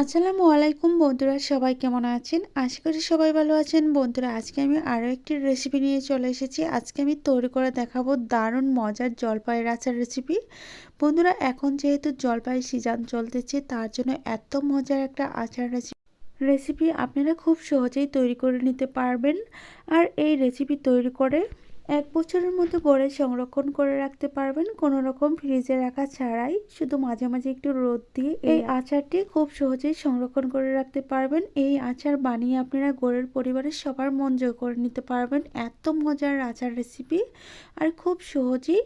আসসালামু আলাইকুম বন্ধুরা, সবাই কেমন আছেন? আশা করি সবাই ভালো আছেন। বন্ধুরা, আজকে আমি আরও একটি রেসিপি নিয়ে চলে এসেছি। আজকে আমি তৈরি করে দেখাবো দারুণ মজার জলপাইয়ের আচার রেসিপি বন্ধুরা, এখন যেহেতু জলপাই সিজন চলতেছে, তার জন্য এত মজার একটা আচার রেসিপি রেসিপি আপনারা খুব সহজেই তৈরি করে নিতে পারবেন। আর এই রেসিপি তৈরি করে এক বছরের মতো গড়ে সংরক্ষণ করে রাখতে পারবেন কোনো রকম ফ্রিজে রাখা ছাড়াই। শুধু মাঝে মাঝে একটু রোদ দিয়ে এই আচারটি খুব সহজেই সংরক্ষণ করে রাখতে পারবেন। এই আচার বানিয়ে আপনারা গড়ের পরিবারের সবার মন জয় করে নিতে পারবেন। এত মজার আচার রেসিপি আর খুব সহজেই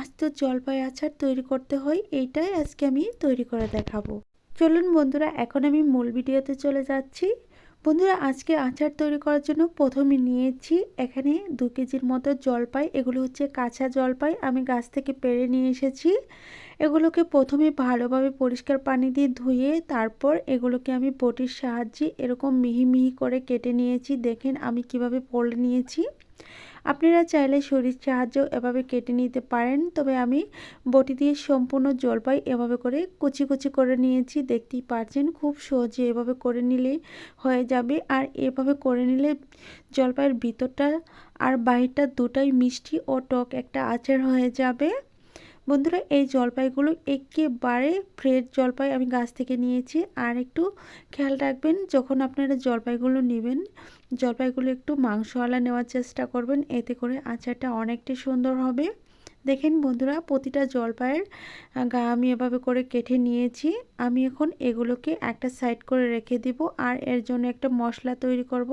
আস্ত জলপাই আচার তৈরি করতে হয়। এইটাই আজকে আমি তৈরি করে দেখাবো। চলুন বন্ধুরা এখন আমি মূল ভিডিওতে চলে যাচ্ছি। বন্ধুরা, আজকে আচার তৈরি করার জন্য প্রথমে নিয়েছি এখানে দু কেজির মতো জলপাই। এগুলো হচ্ছে কাঁচা জলপাই। আমি গাছ থেকে পেরে নিয়ে এসেছি। এগুলোকে প্রথমে ভালোভাবে পরিষ্কার পানি দিয়ে ধুয়ে তারপর এগুলোকে আমি বটির সাহায্যে এরকম মিহি মিহি করে কেটে নিয়েছি। দেখেন আমি কীভাবে পড়ে নিয়েছি। আপনারা চাইলে শরীর সাহায্য এভাবে কেটে নিতে পারেন, তবে আমি বটি দিয়ে সম্পূর্ণ জলপাই এভাবে করে কুচি কুচি করে নিয়েছি। দেখতেই পারছেন, খুব সহজে এভাবে করে নিলে হয়ে যাবে। আর এভাবে করে নিলে জলপাইয়ের ভিতরটা আর বাহিরটা দুটাই মিষ্টি ও টক একটা আচার হয়ে যাবে। বন্ধুরা, এই জলপাইগুলো একেবারে ফ্রেশ জলপাই আমি গাছ থেকে নিয়েছি। আর একটু খেয়াল রাখবেন, যখন আপনারা জলপাইগুলো নেবেন, জলপাইগুলো একটু মাংসওয়ালা নেওয়ার চেষ্টা করবেন, এতে করে আচারটা অনেকটাই সুন্দর হবে। দেখেন বন্ধুরা, প্রতিটা জলপাইয়ের গা আমি এভাবে করে কেটে নিয়েছি। আমি এখন এগুলোকে একটা সাইড করে রেখে দিব আর এর জন্য একটা মশলা তৈরি করব।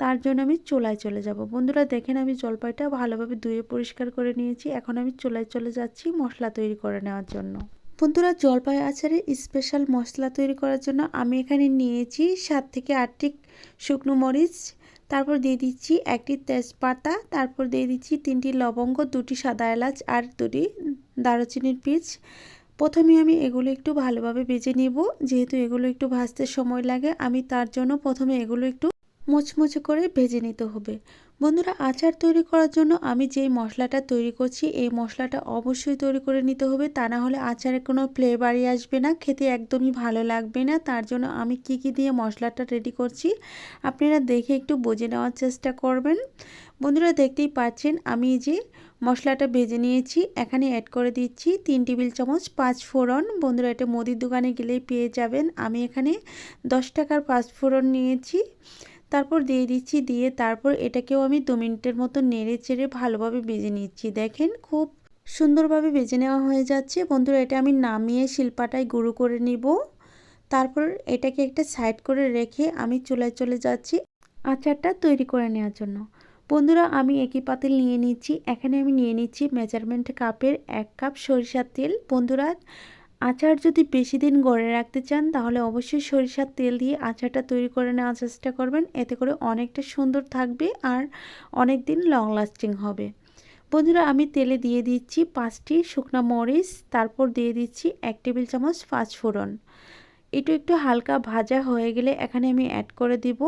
তার জন্য আমি চোলায় চলে যাব। বন্ধুরা, দেখেন আমি জলপাইটা ভালোভাবে ধুয়ে পরিষ্কার করে নিয়েছি। এখন আমি চোলায় চলে যাচ্ছি মশলা তৈরি করে নেওয়ার জন্য। বন্ধুরা, জলপাই আচারে স্পেশাল মশলা তৈরি করার জন্য আমি এখানে নিয়েছি সাত থেকে আটটি শুকনো মরিচ তারপর দিয়ে দিচ্ছি একটি তেজপাতা, তারপর দিয়ে দিচ্ছি তিনটি লবঙ্গ, দুটি সাদা এলাচ আর দুটি দারুচিনির পিচ প্রথমে আমি এগুলো একটু ভালোভাবে বেজে নিব, যেহেতু এগুলো একটু ভাজতে সময় লাগে, আমি তার জন্য প্রথমে এগুলো একটু মুচমুচে করে ভেজে নিতে হবে। বন্ধুরা, আচার তৈরি করার জন্য আমি যেই মশলাটা তৈরি করছি, এই মশলাটা অবশ্যই তৈরি করে নিতে হবে। তা না হলে আচারে কোনো ফ্লেভারই আসবে না, খেতে একদমই ভালো লাগবে না। তার জন্য আমি কি কি দিয়ে মশলাটা রেডি করছি, আপনারা দেখে একটু বুঝে নেওয়ার চেষ্টা করবেন। বন্ধুরা, দেখতেই পাচ্ছেন, আমি যে মশলাটা ভেজে নিয়েছি, এখানে অ্যাড করে দিচ্ছি তিন টেবিল চামচ পাঁচ ফোড়ন। বন্ধুরা, এটা মুদির দোকানে গেলেই পেয়ে যাবেন। আমি এখানে দশ টাকার পাঁচ ফোড়ন নিয়েছি। তারপর দিয়ে দিচ্ছি, দিয়ে তারপর এটাকেও আমি দু মিনিটের মতো নেড়ে চেড়ে ভালোভাবে বেজে নিচ্ছি। দেখেন খুব সুন্দরভাবে বেজে নেওয়া হয়ে যাচ্ছে। বন্ধুরা, এটা আমি নামিয়ে শিল্পাটায় গুঁড়ো করে নিব। তারপর এটাকে একটা সাইড করে রেখে আমি চুলায় চলে যাচ্ছি আচারটা তৈরি করে নেওয়ার জন্য। বন্ধুরা, আমি একই পাতিল নিয়ে নিচ্ছি। এখানে আমি নিয়ে নিচ্ছি মেজারমেন্ট কাপের এক কাপ সরিষার তেল। বন্ধুরা আচার যদি বেশি দিন গড়ে রাখতে চান, তাহলে অবশ্যই সরিষার তেল দিয়ে আচারটা তৈরি করে নেওয়ার চেষ্টা করবেন। এতে করে অনেকটা সুন্দর থাকবে আর অনেক দিন লং লাস্টিং হবে। বন্ধুরা, আমি তেলে দিয়ে দিচ্ছি পাঁচটি শুকনো মরিচ, তারপর দিয়ে দিচ্ছি এক টেবিল চামচ পাঁচফোড়ন একটু একটু হালকা ভাজা হয়ে গেলে এখানে আমি অ্যাড করে দিব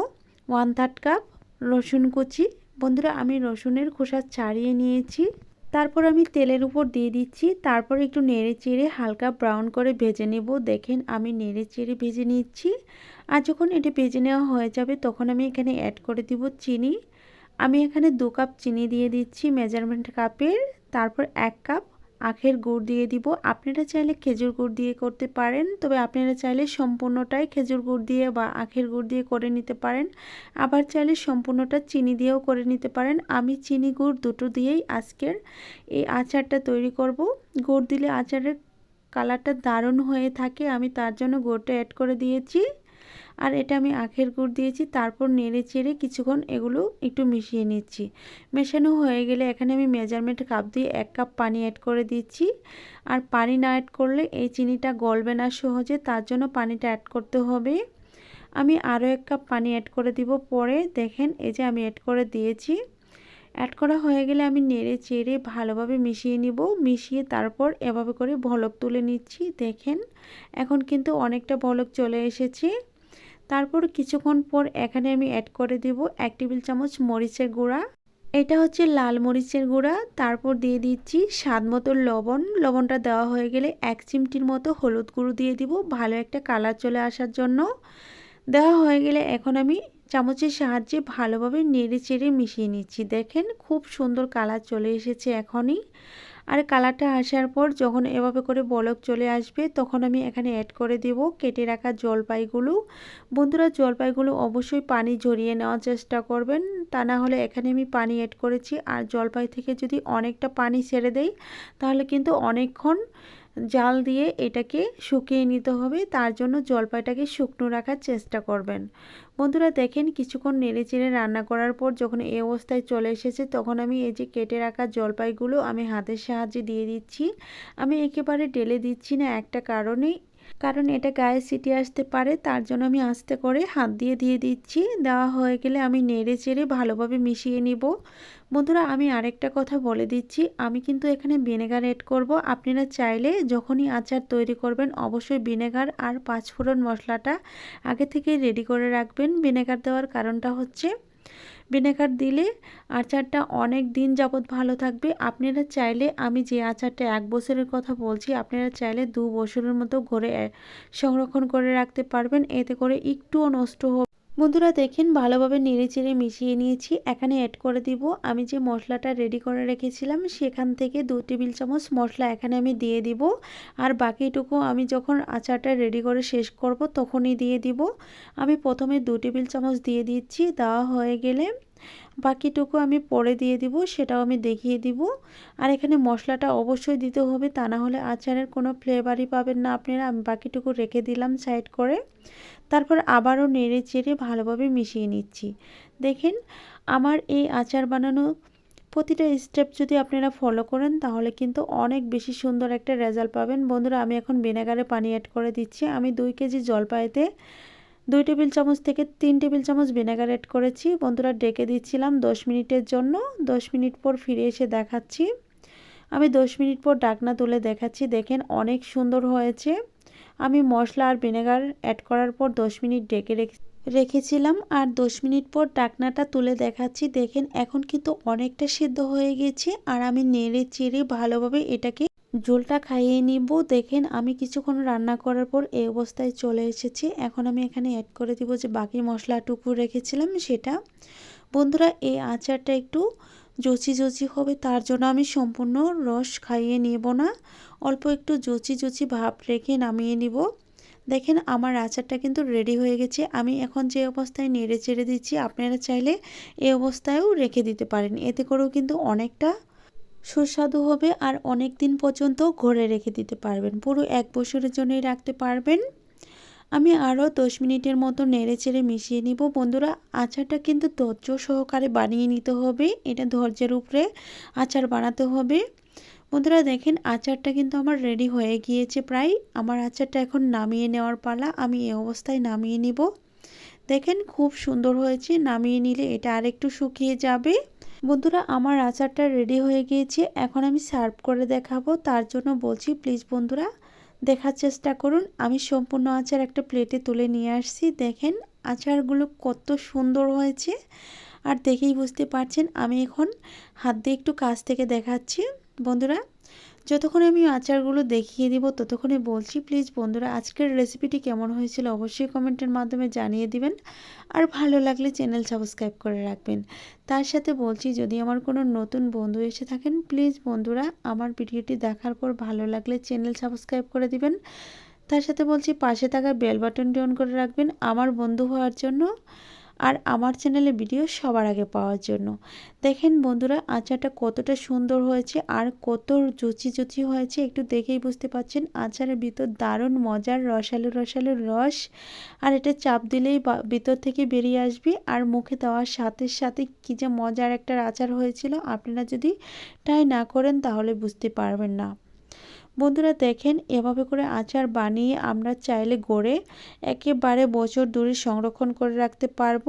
ওয়ান থার্ড কাপ রসুন কুচি। বন্ধুরা, আমি রসুনের খোসা ছাড়িয়ে নিয়েছি। তারপর আমি তেলের উপর দিয়ে দিচ্ছি। তারপর একটু নেড়ে চেড়ে হালকা ব্রাউন করে ভেজে নেব। দেখেন আমি নেড়ে চেড়ে ভেজে নিচ্ছি। আর যখন এটি ভেজে নেওয়া হয়ে যাবে, তখন আমি এখানে অ্যাড করে দিব চিনি। আমি এখানে দু কাপ চিনি দিয়ে দিচ্ছি মেজারমেন্ট কাপের তারপর এক কাপ আখের গুড় দিয়ে দিব। আপনারা চাইলে খেজুর গুড় দিয়ে করতে পারেন, তবে আপনারা চাইলে সম্পূর্ণটাই খেজুর গুড় দিয়ে বা আখের গুড় দিয়ে করে নিতে পারেন। আবার চাইলে সম্পূর্ণটা চিনি দিয়েও করে নিতে পারেন। আমি চিনি গুড় দুটো দিয়েই আজকের এই আচারটা তৈরি করব। গুড় দিলে আচারের কালারটা দারুণ হয়ে থাকে, আমি তার জন্য গুড়টা অ্যাড করে দিয়েছি। আর এটা আমি আখের গুড় দিয়েছি, তারপর নেড়ে চেড়ে কিছুক্ষণ এগুলো একটু মিশিয়ে নিচ্ছি। মেশানো হয়ে গেলে এখানে আমি মেজারমেন্ট কাপ দিয়ে এক কাপ পানি অ্যাড করে দিচ্ছি। আর পানি না অ্যাড করলে এই চিনিটা গলবে না সহজে, তার জন্য পানিটা অ্যাড করতে হবে। আমি আরও এক কাপ পানি অ্যাড করে দিব পরে। দেখেন, এই যে আমি অ্যাড করে দিয়েছি। অ্যাড করা হয়ে গেলে আমি নেড়ে চেড়ে ভালোভাবে মিশিয়ে নিব। মিশিয়ে তারপর এভাবে করে ভলক তুলে নিচ্ছি। দেখেন, এখন কিন্তু অনেকটা ভলক চলে এসেছে। তারপর কিছুক্ষণ পর এখানে আমি অ্যাড করে দেব এক টেবিল চামচ মরিচের গুঁড়া। এটা হচ্ছে লাল মরিচের গুঁড়া। তারপর দিয়ে দিচ্ছি স্বাদ মতো লবণ। লবণটা দেওয়া হয়ে গেলে এক চিমটির মতো হলুদ গুঁড়ো দিয়ে দিব ভালো একটা কালার চলে আসার জন্য। দেওয়া হয়ে গেলে এখন আমি চামচের সাহায্যে ভালোভাবে নেড়ে চেড়ে মিশিয়ে নিচ্ছি। দেখেন খুব সুন্দর কালার চলে এসেছে এখনই। আর কালারটা আসার পর যখন এভাবে করে বলক চলে আসবে, তখন আমি এখানে অ্যাড করে দেব কেটে রাখা জলপাইগুলো। বন্ধুরা, জলপাইগুলো অবশ্যই পানি ঝরিয়ে নেওয়ার চেষ্টা করবেন। তা না হলে এখানে আমি পানি অ্যাড করেছি। আর জলপাই থেকে যদি অনেকটা পানি ছেড়ে দেই, তাহলে কিন্তু অনেকক্ষণ জাল দিয়ে এটাকে শুকিয়ে নিতে হবে। তার জন্য জলপাইটাকে শুকনো রাখার চেষ্টা করবেন। বন্ধুরা, দেখেন কিছুক্ষণ নেড়ে চেড়ে রান্না করার পর যখন এই অবস্থায় চলে এসেছে, তখন আমি এই যে কেটে রাখা জলপাইগুলো আমি হাতের সাহায্যে দিয়ে দিচ্ছি। আমি একেবারে ঢেলে দিচ্ছি না, একটা কারণেই কারণ এটা গায়ে সিটি আসতে পারে, তার জন্য আমি আস্তে করে হাত দিয়ে দিয়ে দিচ্ছি। দেওয়া হয়ে গেলে আমি নেড়ে চেড়ে ভালোভাবে মিশিয়ে নিব। বন্ধুরা, আমি আরেকটা কথা বলে দিচ্ছি। আমি কিন্তু এখানে ভিনেগার এড করব। আপনারা চাইলে যখনই আচার তৈরি করবেন, অবশ্যই ভিনেগার আর পাঁচফোড়ন মশলাটা আগে থেকেই রেডি করে রাখবেন। ভিনেগার দেওয়ার কারণটা হচ্ছে ভিনেগার দিলে আচারটা অনেক দিন যাবৎ ভালো থাকবে। আপনারা চাইলে আমি যে আচারটা এক বছরের কথা বলছি, আপনারা চাইলে দু বছরের মতো ঘরে, সংরক্ষণ করে রাখতে পারবেন। এতে করে একটুও নষ্ট হবে বন্ধুরা দেখেন, ভালোভাবে নেড়ে চেড়ে মিশিয়ে নিয়েছি। এখানে অ্যাড করে দিব। আমি যে মশলাটা রেডি করে রেখেছিলাম, সেখান থেকে দু টেবিল চামচ মশলা এখানে আমি দিয়ে দিব। আর বাকিটুকু আমি যখন আচারটা রেডি করে শেষ করব, তখনই দিয়ে দিব। আমি প্রথমে দু টেবিল চামচ দিয়ে দিচ্ছি, দেওয়া হয়ে গেলে বাকিটুকু আমি পরে দিয়ে দিব, সেটাও আমি দেখিয়ে দিব। আর এখানে মশলাটা অবশ্যই দিতে হবে, তা না হলে আচারের কোনো ফ্লেভারই পাবেন না আপনারা। আমি বাকিটুকু রেখে দিলাম সাইড করে। তারপর আবারও নেড়ে চেড়ে ভালোভাবে মিশিয়ে নিচ্ছি। দেখেন, আমার এই আচার বানানো প্রতিটা স্টেপ যদি আপনারা ফলো করেন, তাহলে কিন্তু অনেক বেশি সুন্দর একটা রেজাল্ট পাবেন। বন্ধুরা, আমি এখন ভিনেগারে পানি অ্যাড করে দিচ্ছি। আমি দুই কেজি জলপাইতে দুই টেবিল চামচ থেকে তিন টেবিল চামচ ভিনেগার অ্যাড করেছি। বন্ধুরা, ডেকে দিচ্ছিলাম দশ মিনিটের জন্য। দশ মিনিট পর ফিরে এসে দেখাচ্ছি। আমি দশ মিনিট পর ডাকনা তুলে দেখাচ্ছি। দেখেন, অনেক সুন্দর হয়েছে। আমি মশলা আর ভিনেগার অ্যাড করার পর দশ মিনিট ডেকে রেখে রেখেছিলাম আর দশ মিনিট পর ডাকনাটা তুলে দেখাচ্ছি। দেখেন, এখন কিন্তু অনেকটা সিদ্ধ হয়ে গেছে আর আমি নেড়ে চেড়ে ভালোভাবে এটাকে ঝোলটা খাইয়ে নিব। দেখেন, আমি কিছুক্ষণ রান্না করার পর এই অবস্থায় চলে এসেছি। এখন আমি এখানে অ্যাড করে দিব যে বাকি মশলাটুকু রেখেছিলাম সেটা। বন্ধুরা, এই আচারটা একটু জচি জচি হবে, তার জন্য আমি সম্পূর্ণ রস খাইয়ে নেব না। অল্প একটু জচি জচি ভাব রেখে নামিয়ে নিব। দেখেন আমার আচারটা কিন্তু রেডি হয়ে গেছে। আমি এখন যে অবস্থায় নেড়ে চেড়ে দিচ্ছি, আপনারা চাইলে এই অবস্থায়ও রেখে দিতে পারেন। এতে করেও কিন্তু অনেকটা সুস্বাদু হবে আর অনেক দিন পর্যন্ত ঘরে রেখে দিতে পারবেন। পুরো এক বছরের জন্যই রাখতে পারবেন। আমি আরও দশ মিনিটের মতো নেড়ে চেড়ে মিশিয়ে নিব। বন্ধুরা, আচারটা কিন্তু ধৈর্য সহকারে বানিয়ে নিতে হবে। এটা ধৈর্যের উপরে আচার বানাতে হবে। বন্ধুরা, দেখেন আচারটা কিন্তু আমার রেডি হয়ে গিয়েছে প্রায়। আমার আচারটা এখন নামিয়ে নেওয়ার পালা। আমি এই অবস্থায় নামিয়ে নিব। দেখেন খুব সুন্দর হয়েছে। নামিয়ে নিলে এটা আরেকটু শুকিয়ে যাবে। বন্ধুরা, আমার আচারটা রেডি হয়ে গিয়েছে। এখন আমি সার্ভ করে দেখাবো। তার জন্য বলছি প্লিজ বন্ধুরা দেখার চেষ্টা করুন। আমি সম্পূর্ণ আচার একটা প্লেটে তুলে নিয়ে আসছি। দেখেন আচারগুলো কত সুন্দর হয়েছে। আর দেখেই বুঝতে পারছেন, আমি এখন হাত দিয়ে একটু কাছ থেকে দেখাচ্ছি। বন্ধুরা যতক্ষণ আমি আচারগুলো দেখিয়ে দিব, ততক্ষণে বলছি, প্লিজ বন্ধুরা, আজকের রেসিপিটি কেমন হয়েছিল অবশ্যই কমেন্টের মাধ্যমে জানিয়ে দিবেন। আর ভালো লাগলে চ্যানেল সাবস্ক্রাইব করে রাখবেন। তার সাথে বলছি, যদি আমার কোনো নতুন বন্ধু এসে থাকেন, প্লিজ বন্ধুরা, আমার ভিডিওটি দেখার পর ভালো লাগলে চ্যানেল সাবস্ক্রাইব করে দিবেন। তার সাথে বলছি, পাশে থাকা বেল বাটনটি অন করে রাখবেন। আমার বন্ধু হওয়ার জন্য আর আমার চ্যানেলে ভিডিও সবার আগে পাওয়ার জন্য। দেখেন বন্ধুরা, আচারটা কতটা সুন্দর হয়েছে আর কত জুচি জুচি হয়েছে, একটু দেখেই বুঝতে পাচ্ছেন আচারের ভিতর দারুণ মজার রসালো রসালো রস, আর এটা চাপ দিলেই ভিতর থেকে বেরিয়ে আসবে। আর মুখে দেওয়ার সাথে সাথে কী যে মজার একটা আচার হয়েছিল, আপনারা যদি ট্রাই না করেন তাহলে বুঝতে পারবেন না। বন্ধুরা দেখেন, এভাবে করে আচার বানিয়ে আমরা চাইলে গড়ে একেবারে বছর দূরে সংরক্ষণ করে রাখতে পারব।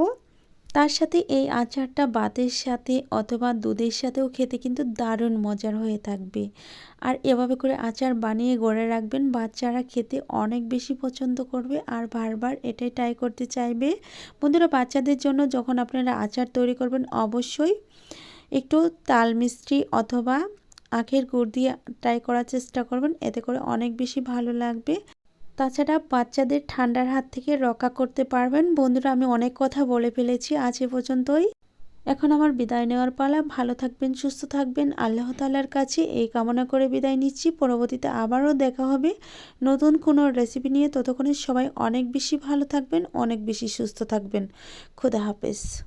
তার সাথে এই আচারটা ভাতের সাথে অথবা দুধের সাথেও খেতে কিন্তু দারুণ মজার হয়ে থাকবে। আর এভাবে করে আচার বানিয়ে গড়ে রাখবেন, বাচ্চারা খেতে অনেক বেশি পছন্দ করবে আর বারবার এটাই ট্রাই করতে চাইবে। বন্ধুরা, বাচ্চাদের জন্য যখন আপনারা আচার তৈরি করবেন, অবশ্যই একটু তাল মিস্ত্রি অথবা আখের গুড় দিয়ে ট্রাই করার চেষ্টা করবেন, এতে করে অনেক বেশি ভালো লাগবে। তাছাড়া বাচ্চাদের ঠান্ডার হাত থেকে রক্ষা করতে পারবেন। বন্ধুরা, আমি অনেক কথা বলে ফেলেছি, আজ এ পর্যন্তই। এখন আমার বিদায় নেওয়ার পালা। ভালো থাকবেন, সুস্থ থাকবেন। আল্লাহ তালার কাছে এই কামনা করে বিদায় নিচ্ছি। পরবর্তীতে আবারও দেখা হবে নতুন কোনো রেসিপি নিয়ে। ততক্ষণে সবাই অনেক বেশি ভালো থাকবেন, অনেক বেশি সুস্থ থাকবেন। খুদা হাফেজ।